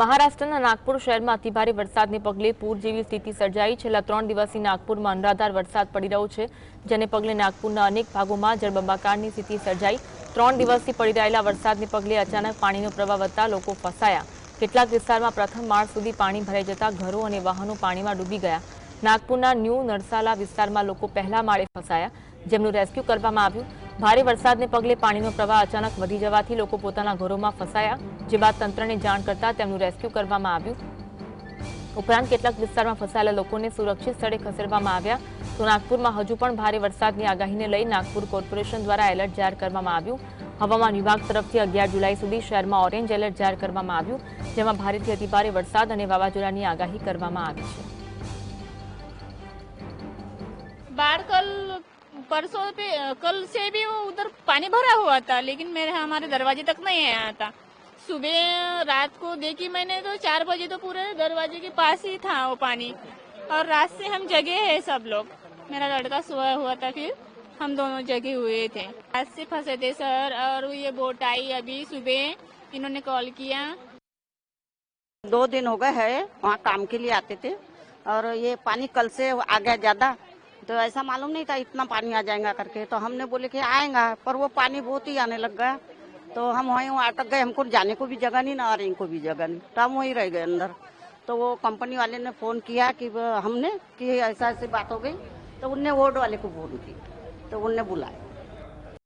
મહારાષ્ટ્રના નાગપુર શહેરમાં અતિભારે વરસાદને પગલે પૂર જેવી સ્થિતિ સર્જાઈ. છેલ્લા ત્રણ દિવસથી નાગપુરમાં અનરાધાર વરસાદ પડી રહ્યો છે, જેને પગલે નાગપુરના અનેક ભાગોમાં જળબંબાકારની સ્થિતિ સર્જાઈ. ત્રણ દિવસથી પડી રહેલા વરસાદને પગલે અચાનક પાણીનો પ્રવાહ વધતા લોકો ફસાયા. કેટલાક વિસ્તારમાં પ્રથમ માળ સુધી પાણી ભરાઈ જતા ઘરો અને વાહનો પાણીમાં ડૂબી ગયા. નાગપુરના ન્યૂ નરસાલા વિસ્તારમાં લોકો પહેલા માળે ફસાયા, જેમનું રેસ્ક્યુ કરવામાં આવ્યું. ભારે વરસાદને પગલે પાણીનો પ્રવાહ અચાનક વધી જવાથી લોકો પોતાના ઘરોમાં ફસાયા, જે બાદ તંત્રને જાણ કરતા તેમનું રેસ્ક્યુ કરવામાં આવ્યું. ઉપરાંત કેટલાક વિસ્તારમાં ફસાયેલા લોકોને સુરક્ષિત સ્થળે ખસેડવામાં આવ્યા. તો નાગપુરમાં હજુ પણ ભારે વરસાદની આગાહીને લઈ નાગપુર કોર્પોરેશન દ્વારા એલર્ટ જાહેર કરવામાં આવ્યું. હવામાન વિભાગ તરફથી અગિયાર જુલાઈ સુધી શહેરમાં ઓરેન્જ એલર્ટ જાહેર કરવામાં આવ્યું, જેમાં ભારેથી અતિભારે વરસાદ અને વાવાઝોડાની આગાહી કરવામાં આવી છે. બાર परसों पे कल से भी वो उधर पानी भरा हुआ था, लेकिन मेरे, हमारे दरवाजे तक नहीं आया था। सुबह, रात को देखी मैंने तो चार बजे तो पूरे दरवाजे के पास ही था वो पानी। और रात से हम जगे हैं सब लोग। मेरा लड़का सोया हुआ था फिर हम दोनों जगे हुए थे। रात से फंसे थे, सर, और ये बोट आई अभी सुबह। इन्होंने कॉल किया। दो दिन हो गए है, वहाँ काम के लिए आते थे। और ये पानी कल से आ गया ज़्यादा तो ऐसा मालूम नहीं था इतना पानी आ जाएगा करके। तो हमने बोले कि आएगा, पर वो पानी बहुत ही आने लग गया। तो हम वहीं वहाँ अटक गए, हमको जाने को भी जगह नहीं ना आ रही इनको भी जगह नहीं। तो हम वहीं रह गए अंदर। तो वो कंपनी वाले ने फ़ोन किया कि हमने कि ऐसा ऐसी बात हो गई। तो उनने वार्ड वाले को फ़ोन की तो उनने बुलाया।